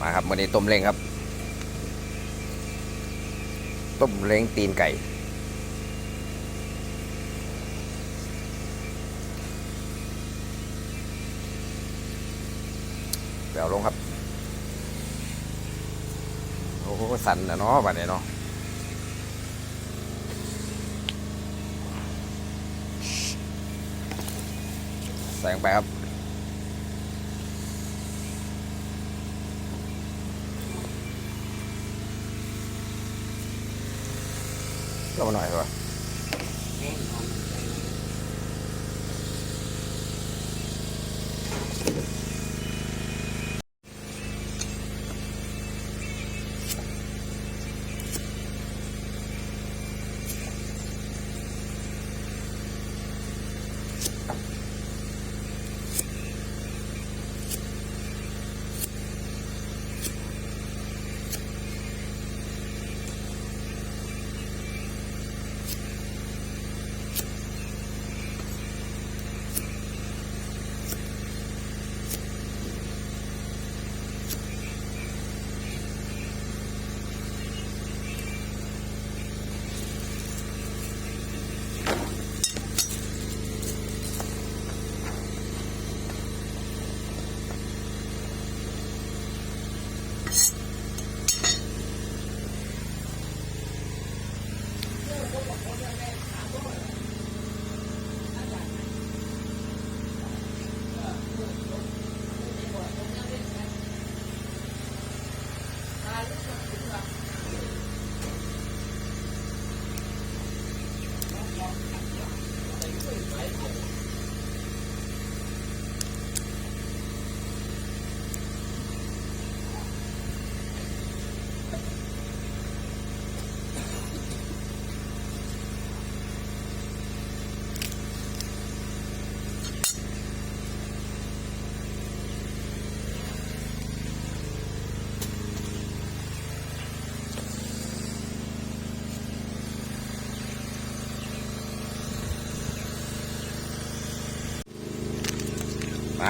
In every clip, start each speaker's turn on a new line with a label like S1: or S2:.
S1: มาครับวันนี้ต้มเล้งครับ ต้มเล้งตีนไก่ เดี๋ยวลงครับ โอ้โหสั่นนะเนาะบัดนี้เนาะใส่ลงไปครับ ก็มาหน่อยว่า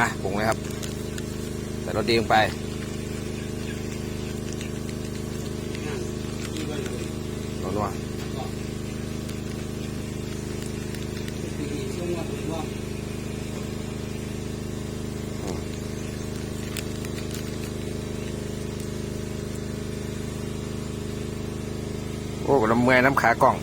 S1: มาปรุงเลยครับ ใส่รสดีลงไปนัวๆโอ้น้ำเมื่อยน้ำขากล้อง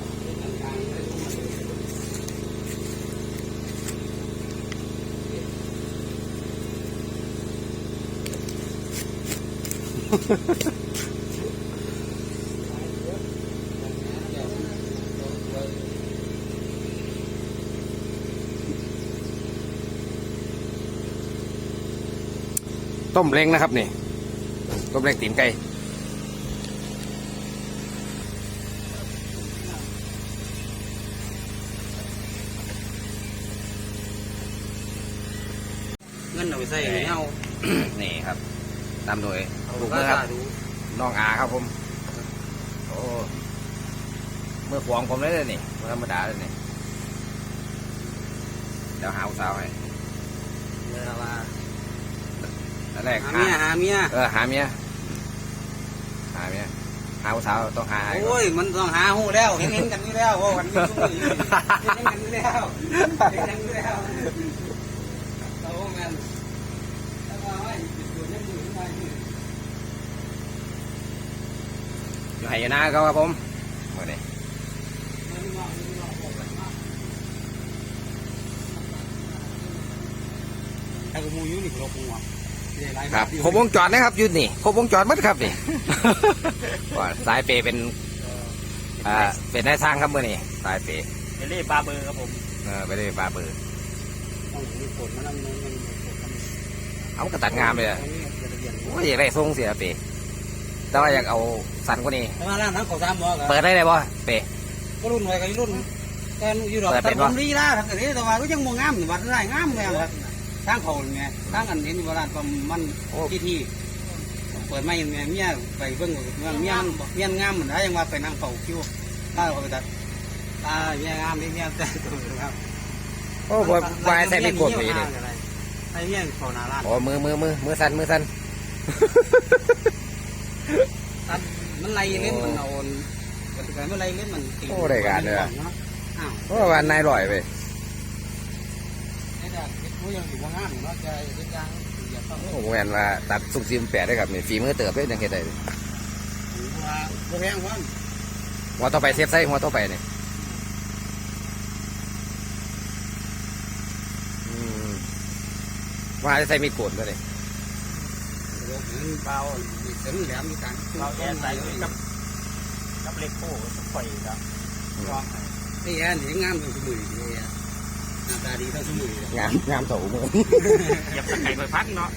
S1: ต้มเล้งนะครับนี่ ต้มเล้งตีนไก่
S2: เงินเอาไปใส่ให้เฮา
S1: นี่ครับนำโดย
S2: เอา
S1: ลูก
S2: ก็
S1: มือครับ
S2: ตาดู
S1: น้องอาครับผม โอ้เมื่อขวางผมเลยเลยนี่ไม่ธรรมดาเลยนี่เดี๋ยวหาสาวให้
S2: เวลาว่า
S1: แล้วแรก
S2: หาเมียหาเมีย
S1: เออหาเมียหาเมียหาสาวต้องหาให้ก่อน
S2: โอ้ยมันต้องหาหูแล้วเห็นเห็นกันอยู่แล้วว่าวันนี้ช่วยเห็นกันอยู่แล้วเห็นกันอยู่แล้วเอาแม่นแล้วว่าไว้อยู่ยังอยู่ยังไงอยู่
S1: อยู่ไหยนาเขาครับผมเมื่อนี้
S2: มันว่ามันว่าบอกกันว่าไอ้กูมูอยู่นี่กูรอกูอะเดี๋ยวไล่
S1: ครับ
S2: มา
S1: ครบวงจรนะครับอยุดนี่ครบวงจรหมัดครับนี่ว่าสายเปย์เป็นอ่าเป็นนายสร้างครับเมื่อนี้สายเปย์
S2: เอเล่ปลาเบอร์ครับผม
S1: เออไปได้บาเบอร์
S2: ต้องมีผลมันนั่นมันมันผลมัน
S1: เอากระตัดงามเลยอะโอ้ยอยากได้ทรงเสียเปย์ แต่ว่าอยากเอาสันกว่านี้
S2: แต่ว่าร้านทั้งเขาตามบอก
S1: เปิดได้เลยบ่เปย์
S2: ก็รุ่นไว้ก็รุ่นกันอยู่ดอก
S1: เปิดเป็
S2: แต่
S1: น
S2: ผ
S1: ปะ
S2: มดีนะแต่นี้แต่ว่าก็ยังมองงามอยู่วัดได้งามเลยครับทางเขาเนี่ยทางอันนี้นี่ว่าร้านก็มัน
S1: โอ้
S2: ที่ที่เปิดไม่เมียเมียไปเบิ่งเมืองเมียเมียงามเหมือนได้ยังว่าไปนั่งเฝ้าคิวถ้าเราไปตัดตาเมียงามนี่เมียแต่ตัวครับ
S1: โอ้บ่วายใส่ไม่กดไปเลย
S2: อัอ้เนี่ยเขาหนาร้าน
S1: โอ้มือมือมือมือสั่นมือสั่น
S2: ตัด มันไล่เล่นมันเอาปฏิการมันไล่เล่นมันตี
S1: โอ้ได้การเลยอะ
S2: นาะอ้าว
S1: โอ้วันนายลอยไป
S2: ไอ้เด็กเด็กผู้ยังอยู่ว่างานเนาะจะเด็กยังอย่าต้อง
S1: โอ้แมนว่าตัดสุกซิมแปดได้ครับนี่ฝีมือเติบเลยยังเห็นได้
S2: ว่าบ่แพงว่า
S1: หัวต่อไปเซฟไซหัวต่อไปนี่อืมว่าจะใส่มีดโกนด้วยนี่
S2: โรคมันเบา มีเส้นแหลมมีการ
S3: เราแย่ใส่ไว้กับกับเล็กโค้กับไฟครับลองให้
S2: ไอ้แอนนี่งามทั้งสมุยดีอะหน้าตาดีทั้งสมุยเลย
S1: งามงามโถมือ
S3: เหยียบตะไคร้ไปพักเนาะ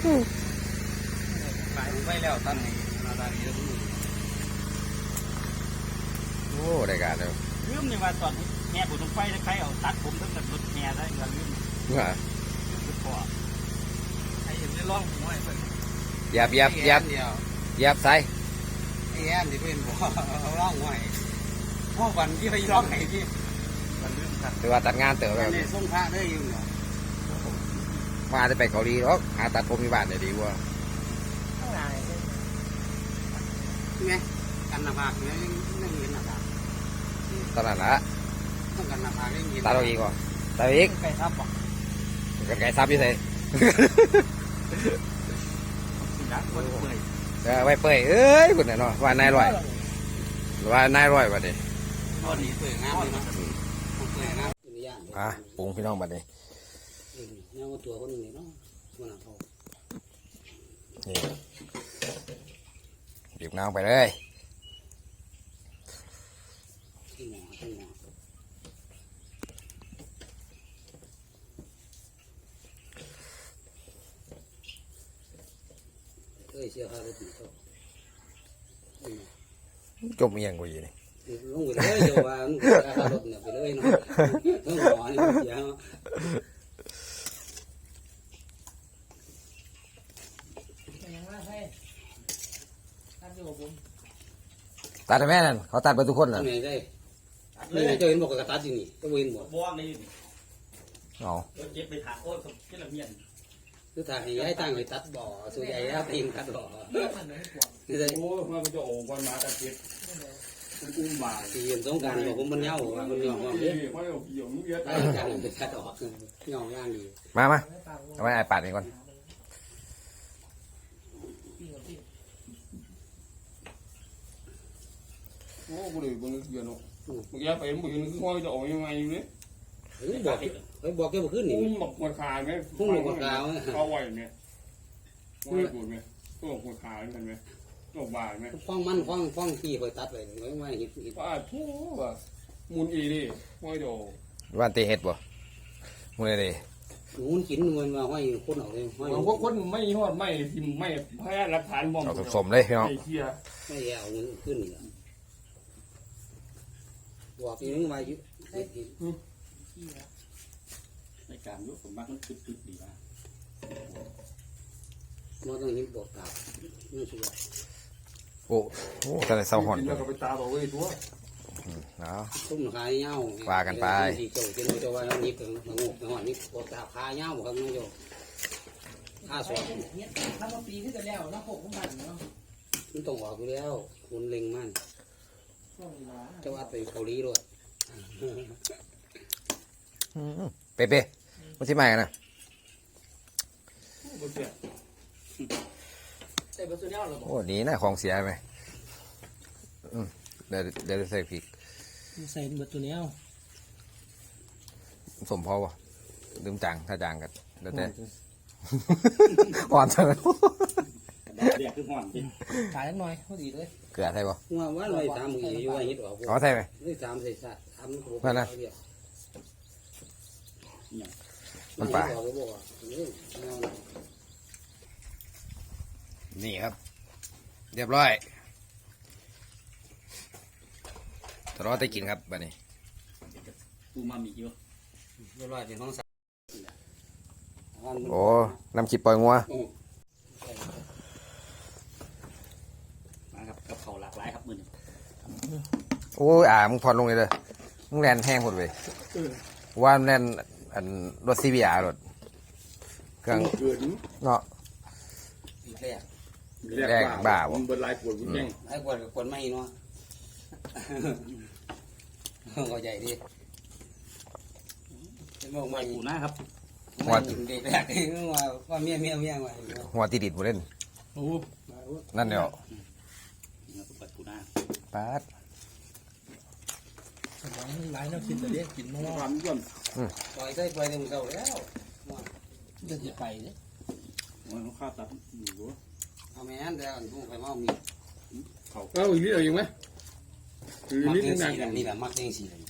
S2: ขายลงไปแล้วตั้งให้หน้าตาดีทั้งสมุย
S1: โอ้ได้การเลย
S3: ลืมนี่ว่าตอนแง่บุญไฟตะไคร้เอาตัดผมตั้งแต่รถแง่ได้ก็ลืม
S1: ว่า
S3: ลืมพอ
S2: ไอ้ยังได้ร้องหัวไอ้เพิ่น
S1: เหยับเหยับเหยับ
S2: เดียว
S1: เหยับใส่
S2: ไอ้แอนที่เพิ่นบอกร้องหัวไอ้พ่อวันที่ไปร้องไห้ที่
S3: มันลืมครับ
S1: หรือว่าตัดงานเติบแล้ว
S2: ในส่งพระได้อยู่เนาะ
S1: มาจะไปเกาหลีหรอกหาตัดผมที่บ้านได้ดีกว่า
S2: ใช่ไหมกันหน้าผากเนี่ยไม่เห็นหน้าผาก
S1: ตอนนั้นละ
S2: ต้องกันหน้าผากได้ยิน
S1: ตัดเอาอีกว่ะตัดอีก
S3: ไก่ทับบอก
S1: กันไก่ซับอยู่ใส่
S3: สิละคนเปื่อย
S1: เออ ไว้เปื่อยเอ้ยคุณน่ะเนาะว่านายร่อยว่านายร่อยว่ะดิ
S2: ตอนนี้เปิดงามเลยเนาะเปิดงามเป็นย่าน
S1: อะปรุงพี่น้องบัดนี้
S2: เนี่ยว่าตัวคนหนึ่งนี่เนาะมันหนาทอง
S1: นี่บีบน้ำไปเลย
S2: ที่หมอที่หมอเอ้ยเชื่อข้ารถนี่เขา
S1: จมเอียงกว่าอยู่นี่
S2: ลงไปเลยเดี๋ยวว่ามันเชื่อข้ารถเนี่ยไปเลยเนาะต้องหมอนี่มันเสียเนาะ
S1: ตัดให้แม่นั่นเขาตัดไปทุกคน
S2: ทำ
S1: น่ะ
S2: ไงได้นี่ไงเจ้าเห็นบอกกับตัดอยู่นี่เจ้าเห็นบอก
S3: บ้องนี่
S1: เอา
S3: รถเจ็บไปถางโอ้ยที่ละเมียน
S2: คือถ้าให้ย้ายตั้งให้ตัดบ่อส่วนใหญ่แล้วเองตัดบ่อคือได้
S3: โอ้ยมันจะโอ้วันมาตะเก็บอุ้มบ่าย
S2: ที่ยืนสงการบอกผมมันเหย้าว่ามันเหย้าว่าเด้อ
S3: เพราะเราเกี่ยวมึงเยอะ
S2: ไอ้การไปตัดออกเหย้าย่างดี
S1: มามาเอาไว้ไอ้ปาดนี่ก่อน
S4: โอ้กูเลยบางทีเนาะบางทีไปบางทีคือว่าจะออกยังไงอยู่เนี่ย
S2: เฮ้ยบอกเฮ้ยบอกแกบ่ขึ้นนี่
S4: พุ่งหมกหัวขาไหม เขาไหวเนี่ยว่าให้กูไหมตัวหัวขาเหมือนไหมตัวบ่ายไหม
S2: ฟ้องมันฟ้องฟ้องที่คอยตัดไว้ไว้ไว้เฮ็ดเฮ็ด
S4: ว่าทั่วมุนอีดิว่าจะ
S1: วันตีเฮ็ดบ่มือเลย
S2: หนูมันกินมันมาห้อยคนเอาเลยห้อย
S4: พวกคนไม่ยอดไม่ทิมไม่พยานหลักฐานบ่ม
S1: เอาสมๆเลยพี่น้อง
S4: ไอ้เชี่ย
S2: ไม่เอาเงินขึ้นนี่ล่ะบอกอีนึงไว้อยู่เฮ็ดเฮ็ด
S3: ในการยุบผมมักมันตึ๊ดๆดีนะ
S2: บ่ต้องเฮ็ดบอกตานี่สิว่า
S1: โอ้โหแต่เศร้าหอน
S4: แล้วก็ไปตาบอกเว้ยตัว
S1: เอา
S2: ตุ้มขายเหย้า
S1: ว่ากันไป
S2: ที่เจ้าเป็นเจ้าว่านี่เป็นงกงอนนี่บอกตาขายเหย้าบ่ครับน้องโยค่าสอบ
S5: ทำมาปีที่จะแล้วนะหกของมันเนาะ
S2: มันต้องออกอยู่แล้วคุณเล็งมัน
S5: ช่วงเวลา
S2: เจ้าอัดไปเกาหลีด้วย
S1: อืมเป๊ะๆ มันสิมากันนะ
S4: บ่เชี่ย
S5: แต่บสุดยอดเราบอก
S1: โอ้ดีนะของเสียไหมอืมเดี๋ยวเดี๋ยวใส่พริก
S5: ใส่เบอร์ตัวนี้เอา
S1: สมพอวะลืมจางถ้าจางกันแล้วแต่อ่อนเถอะ
S3: เรียกขึ้นห่อนจริง
S5: ขายหน่อยพอดีเลย
S1: เกลือใช่ปะ
S2: ว่าว่าเลยตามมืออยู่ว่าเฮ็ดออก
S1: อ๋อใช่ไหม
S2: นี่ตามใส่สัตว์ทำโอ้โห
S1: นั่นน่ะ
S2: เดียว
S1: มันป่า
S2: เฮ็ดออกก็บอกว่านี่เอาน่ะ
S1: นี่ครับ เรียบร้อยรอได้กินครับบัดนี้
S3: กูมามีเยอะ
S2: เรียบร้อยเป็นห้องสัตว์
S1: โอ้น้ำขิดปล่อยงัว
S3: นะครับกับเขาหลากหลายครับมือนี้
S1: โอ้ยอ่ามึงผ่อนลงเลยเด้อมึงแลนแห้งหมดเลยว่ามันแลน อันรถซีบีอารถเครื่อง
S4: เกิน
S1: เนาะ
S2: อีกแรก
S1: แรกบ้าบ่
S4: มันเบิดหลายปวดกูแย่ง
S2: ไอ้กวนกับกวนไม่เนาะ เข้าใจดิจะมอง
S3: ไหว
S2: ไม่
S3: กูหน้าครับ
S2: ไม่กินเด็กแรกว่าว่าเมียเมียเมียว่า
S1: หัวติดดิดบ่เล่น
S5: โอ้
S1: นั่นเดียว
S3: ไหวกูหน้า
S1: ปาด
S5: สมอง หลายแน้ำกินแต่เด็กกินมั่ว
S4: ความก่อน
S2: ปล่อยได้ปล่อยเต็มเก่าแล้ว
S5: จะจะไปเนี่ย
S3: โอ้ยเขาฆ่าตัดอยู่
S2: เอาแม่นแต่อันผู้ไปมามี
S4: เขาเอาอีกนิดเอาอีกไหมคือ
S2: มัก
S4: นิด
S2: ยัง
S4: หนั
S2: สี
S4: ก
S2: นี่แหละมักยังสีเลย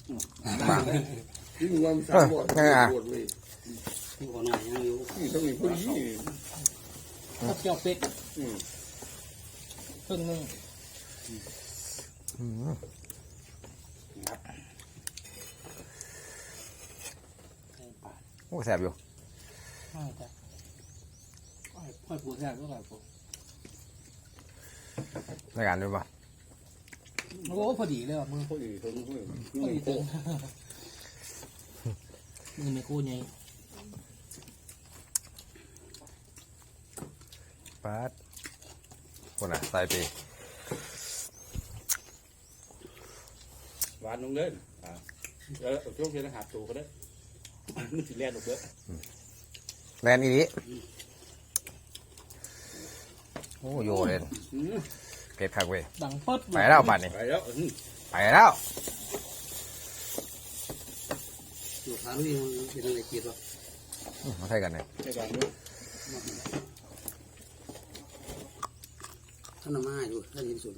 S4: ที่มึงว่ามันสามบทบทเลย
S2: ที่คนน้อยยังอยู่
S4: นี่ต้องมีผู้ดี
S5: ข้าวเจียวเป็ด
S4: อืม
S5: ครึ่งนึ่ง
S1: อืม โอ้แสบอยู่
S5: ใช่จ้ะค่อยปวดแค่ก็แบบปวด
S1: ในการด้วยป่ะ
S5: โอ้พอดีเลยว่ะมึง
S4: ผู้ดีคนผู้ดี
S5: พอดีตึงมึงไม่กู้ไง
S1: ปาดคนอะใส่ไป
S3: หวานลงเลยอ่าเออช่วงเย็นหาตัวก็ได้ มันสิแล่นออกเด้อ
S1: แลนอีนี้โอ้โยเล่นเก็บคักเว้ย
S5: ดังปึ๊ด
S1: ไปแล้วป่านนี้
S3: ไปแล้วอืม
S1: ไปแล้ว
S2: อยู่ทางนี้มันเป็นอะไรกียรติวะ
S1: มาใช่กันเนี่ย
S3: ในการด้วย
S2: ท่านมาอยู่ท่านยินสุด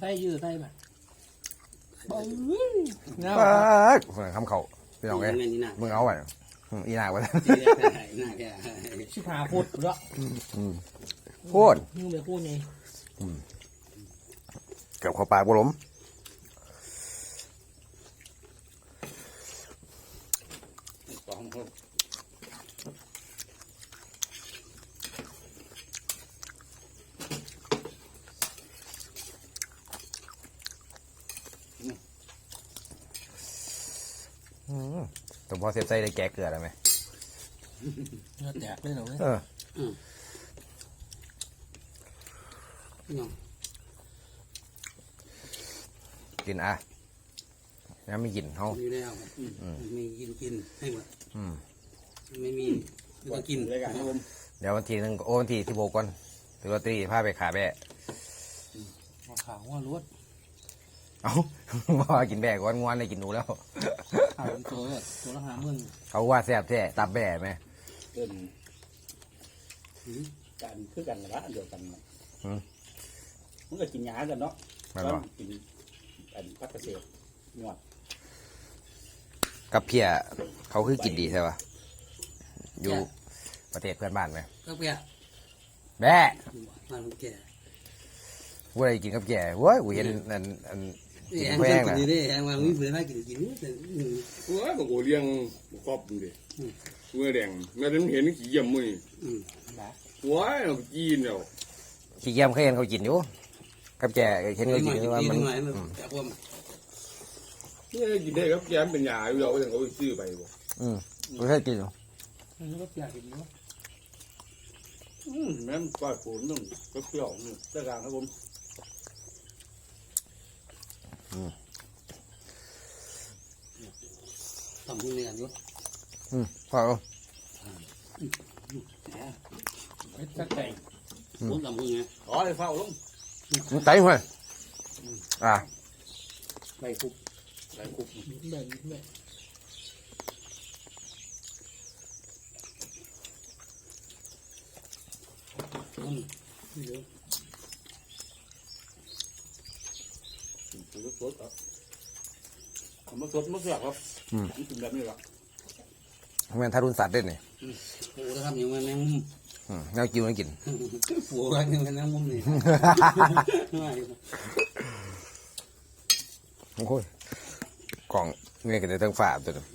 S5: ใส่ยืดใส่แบบบึ้งงา
S1: ปาดคนคำเขา พี่น้องเอ้ย
S2: เงินนี่นะ
S1: มึงเอาไปอืมอีนากไป
S2: ที่แรกได้หน้าแก
S5: ชิบหาพุดละ
S1: โคตร
S5: มึงไม่กู้ไง
S1: เกือบเข้าปากบุล้ม
S3: สองคน
S1: อืมแต่ พอเสียบใส่ได้แก่เกลือแล้วไหม
S5: เนื้อแตกเลยเหรอเว้ย
S1: เออ
S2: พี่น้อง
S1: กินอะยังไม่กินเขา
S2: อยู่แล้วมีกินกินให้หมด
S1: อืม
S2: ไม่มีไม่กิน
S3: รายการให้ผม
S1: เดี๋ยววันที่หนึ่งโอ้วันที่ที่โบก่อนถือลอตเตอรี่พาไปขาแบะ
S5: เอาขาวว่าลวด
S1: เอ้าว่ากินแบะก่อนงวนเลยกินหนูแล้ว
S5: ขาวเป็นตัวเลยตัวละห้าหมื่น
S1: เขาว่าแซ่บแท้ตับแบะไหม
S3: เดินหือการคือกันละอันเดียวกันน่ะมันก็กินยากันเนาะ
S1: แมันบ่
S3: นกินอันพักเกษตรหนวด
S1: กับเพียเขาคือกินดีใช่ปะอยู่ประเทศเพื่อนบ้านไหม
S2: ก็เปีย
S1: แบะ
S2: มาลูกแก
S1: ว่าอะไรกินกับแก่เว้ยกูเห็นอันอัน
S2: นี่แองกินกินนี่แองว่ามีเพื่อนมากินกินแต่
S4: โอ้ยบอกโอเลี้ยงครอบดูดิเมื่อแดงเมื่อนั้นเห็นขี้เยี่ยมมือ
S2: อืม
S4: ว้ายเอาไปกินแล้ว
S1: ขี้เกียจเคยเห็นเขากินอยู่กับแก่เห็น
S2: กิ
S1: เขา
S2: นห
S1: กิ
S2: น่
S1: น
S2: อย
S1: ว่า
S2: กิ
S1: มัน
S2: นหน่อยมัน
S1: อืม
S2: จะพ่วง
S4: นี่กินได้ครับแกมเป็นยาอยู่แล้วถึงเอาไปซื้อไปบ่
S1: อืมไม่เคยกินอยู่
S5: มันก็อยากกินเนาะ
S3: อืมแม่นปล่อยปูนนึงก็เปรี้ยวนี่รายการครับผม
S2: ทำหุ้นเรียนอยู่
S1: อืมพอเอา
S5: เฮ็ดสักแต่ง
S2: ผมทำหุ้นไง
S3: อ๋อไอ้เฝ้าลง
S1: มันไตหัวอะ
S3: ไล่คุบไล่คุบ
S5: แบ่งแบ่ง
S2: อืม
S3: ปูรส สดครับผมมาสดมาเสียบครับมันกินแบบนี้หรอ
S1: แม่นทารุณสัตว์เด่นนี่
S2: โอ้ถ้าทำอย่างนั้นแมงมุม
S1: อืมแนวกินมันกิน
S2: ผัวกันอย่างนั้นแมงมุมนี่
S1: โอ้ยกล่องนี่ก็จะต้องฝาตัวนึง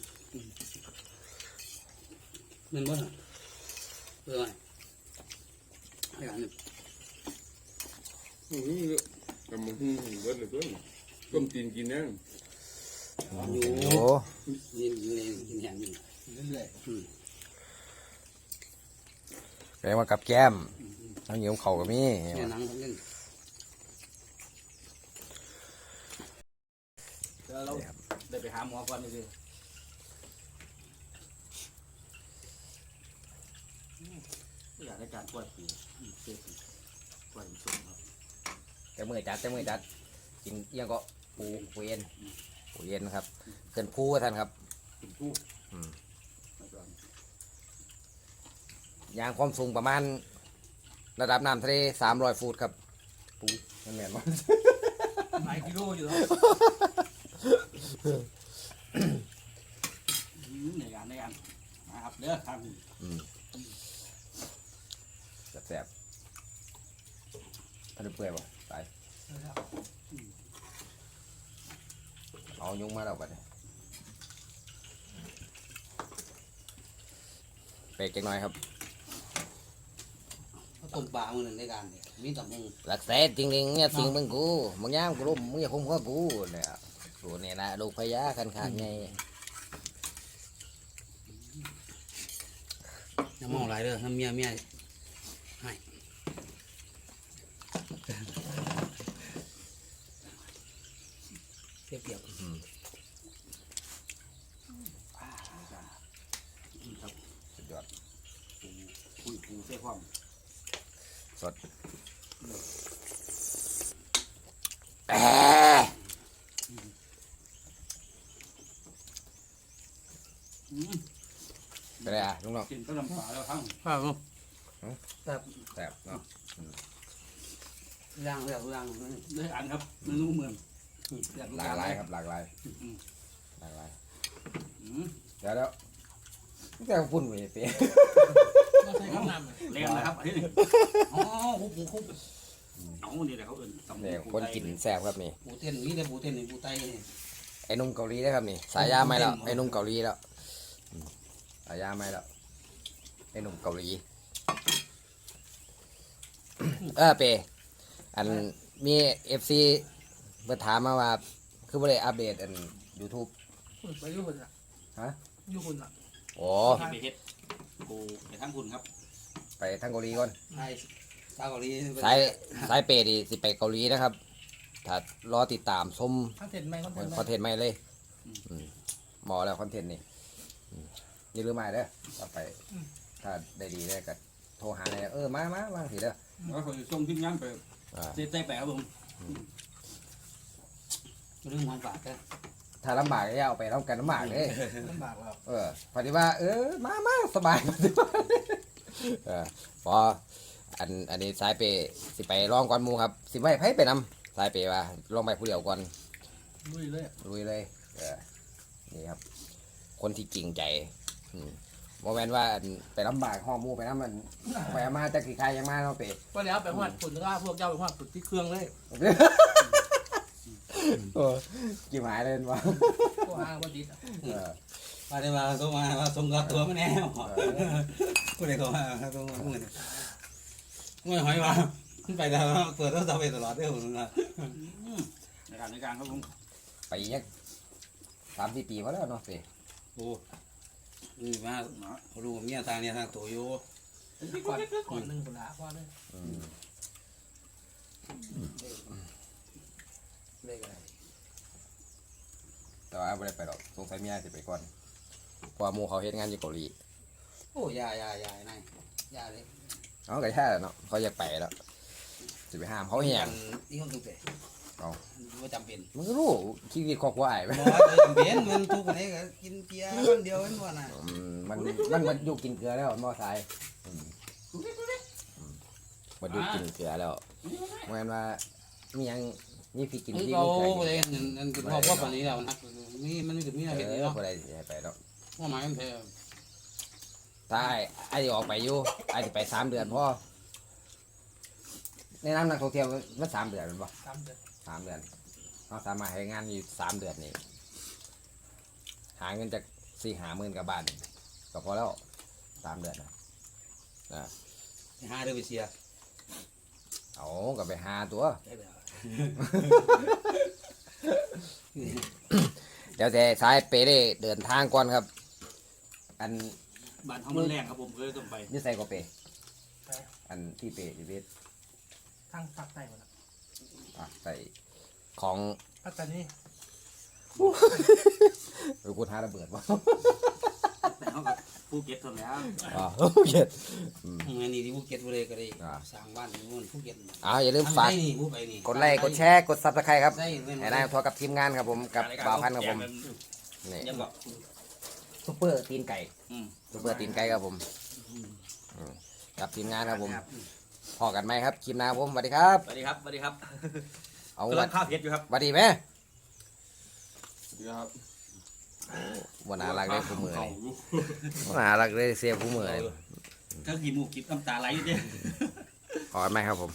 S2: มันบ่เออไอ้อันนี้
S4: อือแต่มันหืมเบิดเลยตัว ต้มตีนกินนะ
S2: อยู่
S1: โอ้
S2: นี่นี่กินแหงนี่
S5: เรื่อย
S1: แปลว่ากับแก้มน้ำเหนียวเขาก็มี
S2: เนี่ยหนังทั้งนั้น
S3: เดี๋ยวเราได้ไปหาหมอก่อนนี่สิอยากได้การกล้วยปีเสียปีกล้วยชมครับ
S1: แต่มือจัดแต่มือจัด กินเอียงก็ปูปูเย็นปูเย็นครับเกินผู้ท่านครับ
S3: กินผู้
S1: อืม
S3: มาก่อน
S1: ยางความสูงประมาณ ระดับน้ำทะเลสามร้อยฟุตครับ ปูนั่นแม่นมั้
S5: หลายกิโลอยู่ครับ
S3: อืมในการในการนะครับเด้อครับ
S1: แสบๆท่านเปื่อยบ่ตายเอายุงมาแล้วบัดนี้เปกจังหน่อยครับ
S2: ต้มปลามือหนึ่งในการเนี่ยมีตำหง
S1: หลักแสนจริงๆเนี่ยสิ่งมึงกูมึงย่างกูรู้มึงอย่าคุมข้อกูเนี่ยกูเนี่ยนะลูกพญาคันขางไง
S2: น้ำมองหลายเด้อน้ำเมียเมียให้เปรียบ
S1: สุดยอด
S3: คุ ยปูเสียความ
S1: สดแอะไปเลยอะลุงน้อง
S3: กินก็ลำปลาแล้วทั้ง
S2: ๆครับผม
S1: แสบเนาะ
S2: ย่างเรียกย่าง
S3: ได้อันครับเมนูเหมือนอยาก
S1: หลากหลายครับหลากหลายหลากหลาย
S3: อืม
S1: เดี๋ยวเดี๋ยวนี่แต่ฝุ่นเว้ยเป๊ะ
S5: ก็ ใช้ข้าวหน้า
S3: เล่นนะครับอันนี้
S2: อ๋อหุบหุบหุบ
S3: เอานี่แหละเขาเอิ้นตำ
S1: เนี่ยคนกินแสบครับนี่
S2: ปูเต้นนี่แต่ปูเต้นนี่ปูไตนี่
S1: ไอ้หนุ่มเกาหลีนะครับนี่สายยาไม่แล้วไอ้หนุ่มเกาหลีแล้วอืมสายยาไม่แล้วไอ้หนุ่มเกาหลีเออเปอันมีเอฟซีเพิ่นถามมาว่า คือบ่ได้อัปเดตอัน YouTube
S5: ไปอยุ่คนละ
S1: ฮะ
S5: อยุ่คนละ
S1: โอ้
S3: ที่ไปเฮ็ด ปูไปทั้งคุณครับ
S1: ไปทางเกาหลีก่อน
S2: ไทยสาวเกาหลี
S1: สายสายเปดีสิไปเกาหลีนะครับ ถ้ารอติดตามชม
S5: คอนเทนต์ไหมคอนเทนต์ไหม
S1: คอนเทนต์ใหม่เลยอืมหมอแล้วคอนเทนต์นี่อืมอย่าลืมมาเด้อต่อไป ถ้าได้ดีได้ก็โทรหาเลยเออมามามาสิเด้อ
S3: แล้วเขาจะส่งทีมงานไป
S1: อ่า
S3: เต้ไปครับผม
S2: เรื่องความฝากกัน
S1: ถ้าลำบากก็อย่าเอาไปต้องกันลำบากเลย
S5: ลำบากแล้ว
S1: เออพอดีว่า เออ มามาสบายปฏิบัติเออพออันอันนี้สายเปย์สิไปลองก่อนหมูครับ สิไปไผไปนำสายเปย์ว่าลองไปผู้เดียวก่อน
S5: ลุยเลย
S1: ลุยเลย เออนี่ครับ คนที่จริงใจอืมโมเมนว่าอันไปลำบากห้องหมูไปน้ำมันไปเอามาจากกี่ใครยังมาเนาะเปย์
S5: ก็แล้วไปหอดฝุ่นก็พวกเจ้าไปหอดฝุ่นที่เครื่องเลย
S1: เออกี่หมายเลยวะ
S5: ก็อ้างว่าดิ
S1: เออ
S2: มาได้มาส่งมามาส่งกับตัวมาแน่กูเลยโทรมาส่งมาเงินเงินหอยมาไปแล้วเปิดโทรศัพท์ไปตลอดเด้อผมนะ
S3: ในการในการครับผม
S1: ไปยักสามสี่ปีมาแล้วเนาะเปย์
S2: โอ้นี่มารู้เมียทางเนี่ยทางตัวอยู่
S5: ก่อนก่อนหนึ่งคนละพ่อเลย
S1: อืม
S2: เลยกัน
S1: แต่ว่าไม่ได้ไปหรอกสงสัยเมียจะไปก่อนเพราะว่าหมูเขาเฮ็ดงานอยู่เกาหลี
S2: โอ้ยายายายนายยาเลย
S1: เขาก็แค่แหละเนาะเขาอยากไปแล้วจะไปห้ามเขาเหี่ยง
S2: นี่ห้องตุ้งเตะ
S1: เอา
S2: ว่าจำเป็น
S1: มันก็รู้ชีวิตครอบครัวไอ้ไหม
S2: บ่จำเป็นมันทุกคนนี้ก็กินเบียร์คนเดียวกันบ่น่ะ
S1: อืมมันมันมันอยู่กินเกลือแล้วมอไซค์อืมอืมมันอยู่กินเกลือแล้วเหมือนว่ามีหยัง มีพริกกิน
S2: นี่
S1: พริก
S2: เรา
S1: มีเกลือ
S2: ไป
S1: กิน
S2: นั่นนั่นคือพ่อพ่อปานนี้แล้วนะนี่มันมีถึงมี
S1: เอ
S2: อะไรเห็น
S1: อ
S2: เนาะ
S1: บ่ได้สิให้ไปดอก
S2: ว่าหมายมันแท้
S1: ถ้าไอ้ไอ้ที่ออกไปอยู่ไอ้ที่ไปสามเดือนพ่อในน้ำนักท่องเที่ยวมันสามเดือนเป็นปะ
S5: สามเดือน
S1: สามเดือนเราสามารถให้งานอยู่สามเดือนนี่หาเงินจากสี่หาหมื่นกับบ้านก็พอแล้วสามเดือนนะ
S2: หาเด้อไปเสีย
S1: เอาก็ไปหาตัว
S2: ได้แล้ว
S1: เดี๋ยวแต่สายเปได้เดินทางก่อนครับ อัน
S3: บ้านเขามันแรงครับผมก็เลยต้องไป
S1: นี่ใส่ก็เป อันที่เปอยู่เวท
S5: ทางภาคใต้หมดละ
S1: อะใส่ของ
S5: ภาคใต้นี่
S1: เออกูท้าระเบิดวะ
S2: แต่เขาก็ ภูเก็ตทนแล้ว
S1: อ่าโอเค
S2: งานนี้ที่ภูเก็ตบ่ได้ก็ได้
S1: อ่า
S2: สร้างบ้านที่นู่นภูเก็ต
S1: อ่าอย่าลืมฝาก
S2: ทำได้นี่ผู้ไปนี่
S1: กดไลค์กดแชร์กดซับสไครต์ครับ
S2: ได้เว้น
S1: ให้นายทัวร์กับทีมงานครับผมกับบ่าวพันธุ์ครับผมนี่
S2: ยังบอก
S1: ซุปเปอร์ตีนไก่
S2: อืม
S1: ซุปเปอร์ตีนไก่ครับผมอืมกับทีมงานครับผมพอกันไหมครับคลิปหน้าครับผมสวัสดีครับ
S2: สวัสดีครับสวัสดีครับ
S1: เอา
S2: กำ
S1: วั
S2: ลั
S1: ด
S2: งข้าวเผ็ดอยู่ครับ
S1: สวัสดีไหม
S4: เดี๋ยวครับ
S1: วันน่ารักเลยผู้มือ
S4: เก่า
S1: เลย
S4: อยู่
S1: วันน่ารักเลยเสียผู้มือเลย
S2: ก็ขี้มูกกิบน้ำตาไหลอยู่เนี่ย
S1: ขอกันไหมครับผม